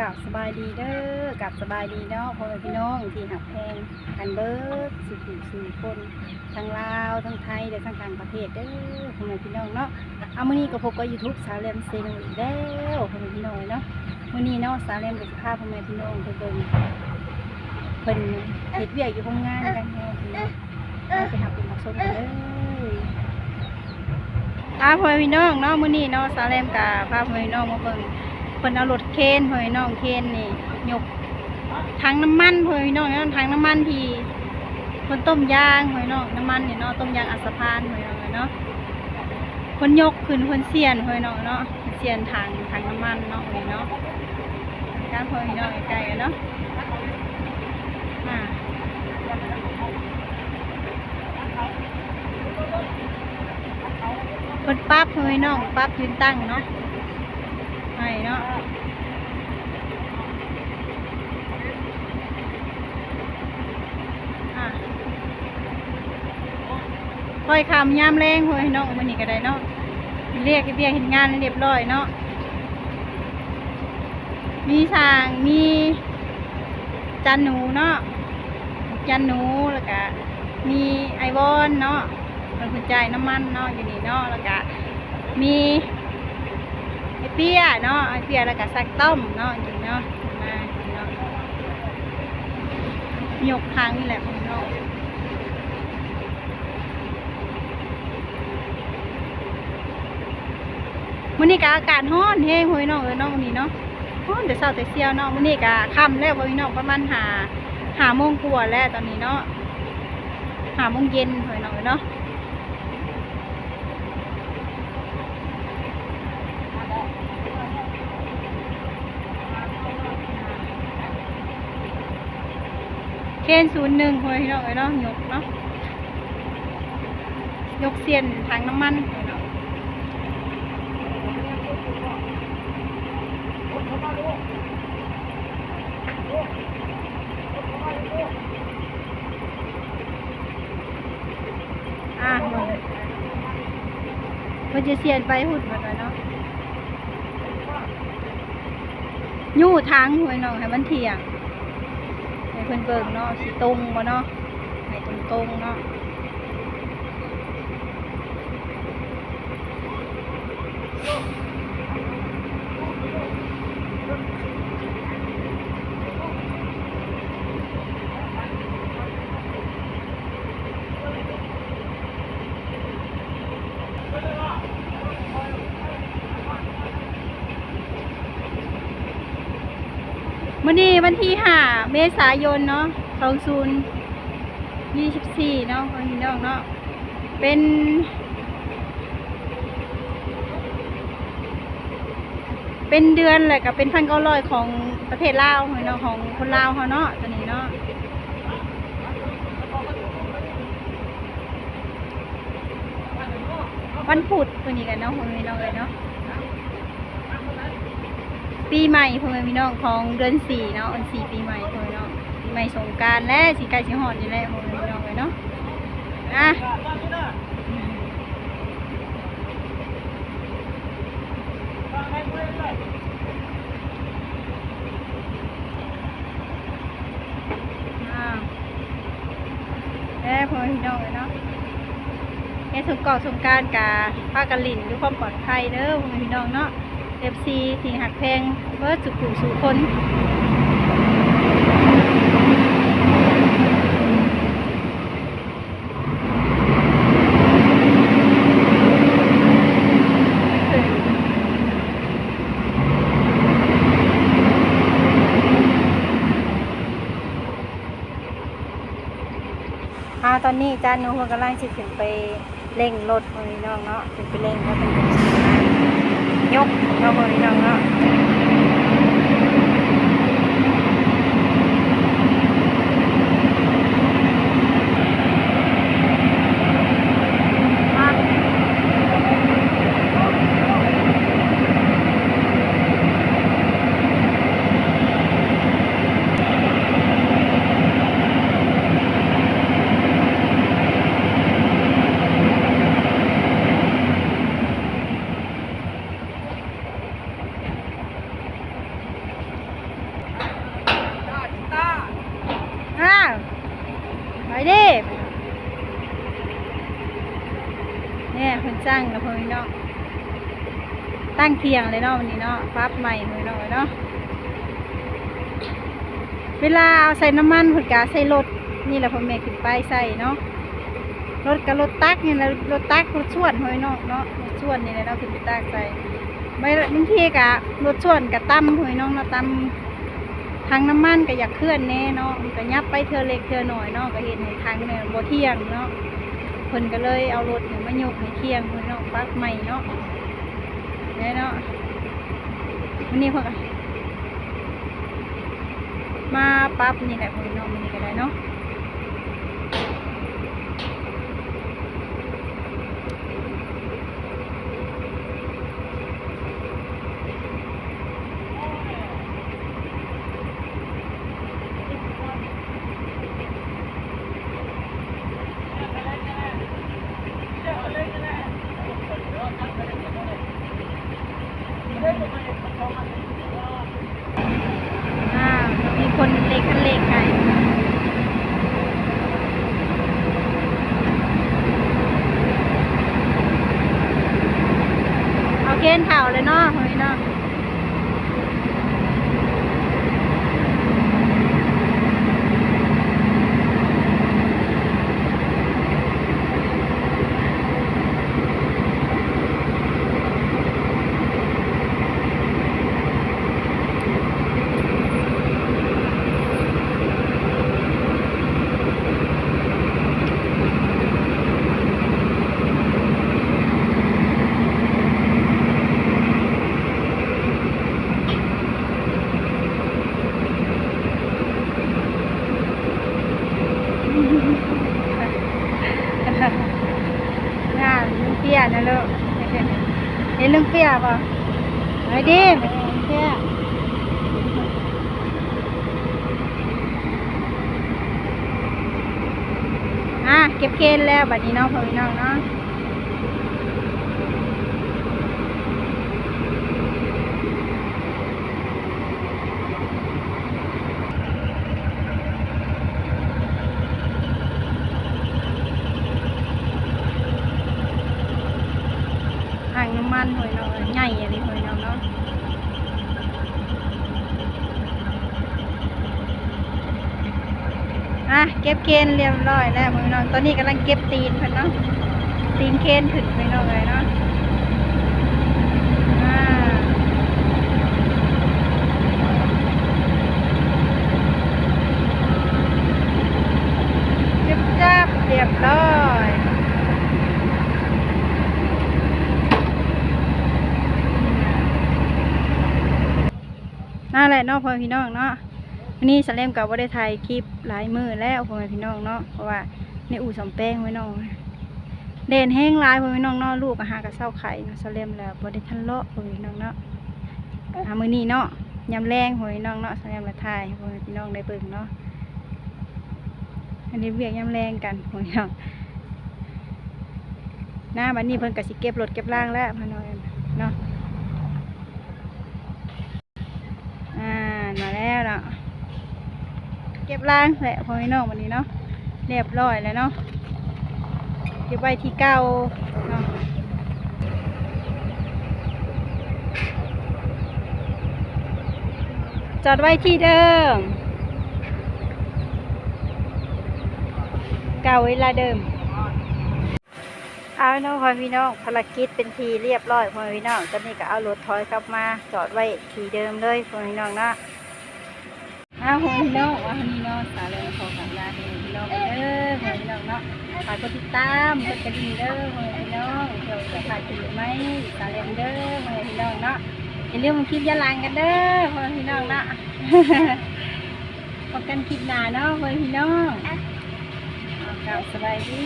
กับสบายดีเด้อกับสบายดีเนาะพ่อแม่พี่น้องที่หักแพงกันเบิร์ดสุขสู่คนทั้งลาวทั้งไทยและทั้งต่างประเทศเด้อพ่อแม่พี่น้องเนาะเอามื้อนี้ก็พบกับยูทูบสาวแรมเซนอีกแล้วพ่อแม่พี่น้องเนาะมื้อนี้เนาะสาวแรมจะพาพ่อแม่พี่น้องไปเบิ่งเพิ่นเฮ็ดเวียกอยู่โรงงานกันแน่พี่น้องไปหาเป็นหมอสมกันเลยอ่าพ่อแม่พี่น้องเนาะมื้อนี้เนาะสาวแรมกับพาพ่อแม่พี่น้องมาเบิ่ง เพิ่นเอารถเคนเพิ่นน้องเคนนี่ยกถังน้ำมันเพิ่นน้องนั่นถังน้ำมันที่เพิ่นต้มยางเพิ่นน้องน้ำมันนี่เนาะต้มยางอัสสะพานเพิ่นน้องเนาะเพิ่นยกขึ้นเพิ่นเสียนเพิ่นน้องเนาะเสียนถังถังน้ำมันเนาะนี่เนาะการเพิ่นน้องใกล้ๆกันเนาะอ่าเพิ่นปั๊บเพิ่นน้องปั๊บยืนตั้งเนาะ ไห้เนาะค่อยคำยามแรงเฮ้ยน้องมันนี่ก็ได้เนาะเรียกเรียกเห็นงานเรียบร้อยเนาะมีสางมีจันหนูเนาะจันหนูแล้วก็มีไอวอนเนาะเป็นคุณใจน้ำมันเนาะอยู่นี่เนาะแล้วก็มี เปียเนาะไอเปียแล้วก็สักต้มเนาะจริงเนาะมาจริงเนาะยกทางนี่แหละพี่น้องมื้อนี้ก็อากาศร้อนแฮงเฮ้ยน้องเอ้ยนาะมื้อนี้เนาะร้อนแต่เช้าแต่เช้าเนาะมื้อนี้ก็ค่ำแล้วพี่น้องประมาณหาหาโมงกว่าแล้วตอนนี้เนาะหาโมงเย็นเฮ้ยน้องเอ้ยเนาะ เคนศูนย์หนึ่งหวยเนาะเนาะยกเนาะยกเสียนถังน้ำมันอะมันจะเสียนไปหุ่นมาเลยเนาะยู่ทางหวยเนาะให้มันเที่ยง เพิ่นเบิ่งเนาะสิตรงบ่เนาะให้ตรงตรงๆเนาะโอนี้ วันที่ 5 เมษายนเนาะ2024 เนาะพี่น้องเนาะ เป็น เป็นเดือนแหละก็เป็นพันเก้าร้อยของประเทศลาวเนาะของคนลาวเขาเนาะตัวนี้เนาะวันพุธตัวนี้กันเนาะพี่น้องเลยเนาะ ปีใหม่พ่อแม่พี่น้องของเดือนสี่เนาะวันสี่ปีใหม่พ่อแม่พี่น้องปีใหม่สงกรารและสีไก่สีหอดอยู่แล้วพ่อแม่พี่น้องเลยเนาะอะอ้าแล้วพอพี่น้องเลยเนาะแค่สงกรารสงกรารกาป้ากะลินด้วยความปลอดภัยเด้อพ่อแม่พี่น้องเนาะ เอฟซีที่หักแพงเบิร์ดสุขุสู่คนอาตอนนี้จานหนูกำลังสิขึ้นไปเร่งรถพี่น้องเนาะขึ้นไปเร่งแล้วเป็น ยกเราะพ่อแม่พี่น้องเนาะ อ เด้ คนจ้างกับเพื่อนเนาะตั้งเทียงเลยเนาะวันนี้เนาะปั๊บใหม่เพื่อนเนาะเนาะเวลาเอาใส่น้ำมันผุดกาใส่รถนี่แหละพ่อแม่ขึ้นไปใส่เนาะรถกับรถตักนี่แหละรถตักรถส่วนเพื่อนเนาะเนาะรถส่วนนี่แหละเนาะขึ้นไปตักใส่ไม่บางทีกะรถส่วนกับตั้มเพื่อนเนาะเนาะตั้มทางน้ำมันก็อยากเคลื่อนแน่เนาะก็ยับไปเธอเล็กเธอหน่อยเนาะก็เห็นให้ทางเนี่ยบ่เที่ยงเนาะ เพิ่นก็เลยเอารถมายกให้เคียงเพิ่นเนาะปักใหม่เนาะแน่เนาะวันนี้เพิ่นก็มาปั๊บนี่แหละเพิ่นเนาะมันนี้ก็ได้เนาะอ่ามีคนเล็กคันเล็กไก่เอาเกณฑ์เข่าเลยเนาะเฮ้ยเนาะ งานลุงเปียนะลูกเห็ นลุงเปียป่ะไอ้ดิมลุงเปียอะเก็บเคนแล้วบัดนี้น้องพ่อพี่น้องเนาะห่าง น้ำมันหอยเนาะใหญ่อะไรหอยนาะเนาะอะเก็บเคนเรียบร้อยแล้วพ่อน้องตอนนี้กำลังเก็บตีนเพิ่นเนาะตีนเคนขึ้นไปเนาะเลยเนาะอ่าจับจับเรียบร้อย นั่นแหละเนาะพ่อพี่น้องเนาะวันนี้สเลมกับว่าได้ถ่ายคลิปหลายมือแล้วพ่อพี่น้องเนาะเพราะว่าในอู่สำแป้งไว้น้องเด่นแห้งลายพ่อพี่น้องเนาะลูกอาหารกับเศร้าไข่เนาะสเลมแล้วบ่ได้ทันเลาะพ่อพี่น้องเนาะอามือนี้เนาะยำแรงพ่อพี่น้องเนาะสเลมมาถ่ายพ่อพี่น้องได้เบิ่งเนาะอันนี้เวียกยำแรงกันโอ้ยน้องหน้าบันนี้เพิ่นกสิเก็บรถเก็บล่างแล้วพอน้อยเนาะ อ่า มาแล้วเนาะเก็บล่างแหละพอพี่น้องวันนี้เนาะเรียบร้อยแล้วเนาะเก็บไว้ที่เก่าเนาะจอดไว้ที่เดิม เก่าเวลาเดิม เอาเน้องพ่อพี่น้องภารกิจเป็นทีเรียบร้อยพ่อพี่น้องตอนนี้ก็เอารถถอยกลับมา จอดไว้ที่เดิมเลยพ่อพี่น้องเนาะ อาพ่อพี่น้องว่าวันนี้เนาะสาเลยขอสัญญาพี่น้องเด้อพ่อพี่น้องเนาะฝากกดติดตามกดกระดิ่งเด้อพ่อพี่น้องเดี๋ยวจะขาดถึงไหมสาเลยเด้อพ่อพี่น้องเนาะอย่าลืมคลิปย้อนหลังกันเด้อพ่อพี่น้องเนาะพบกันคลิปหน้าเนาะพ่อพี่น้องกลับสบายดี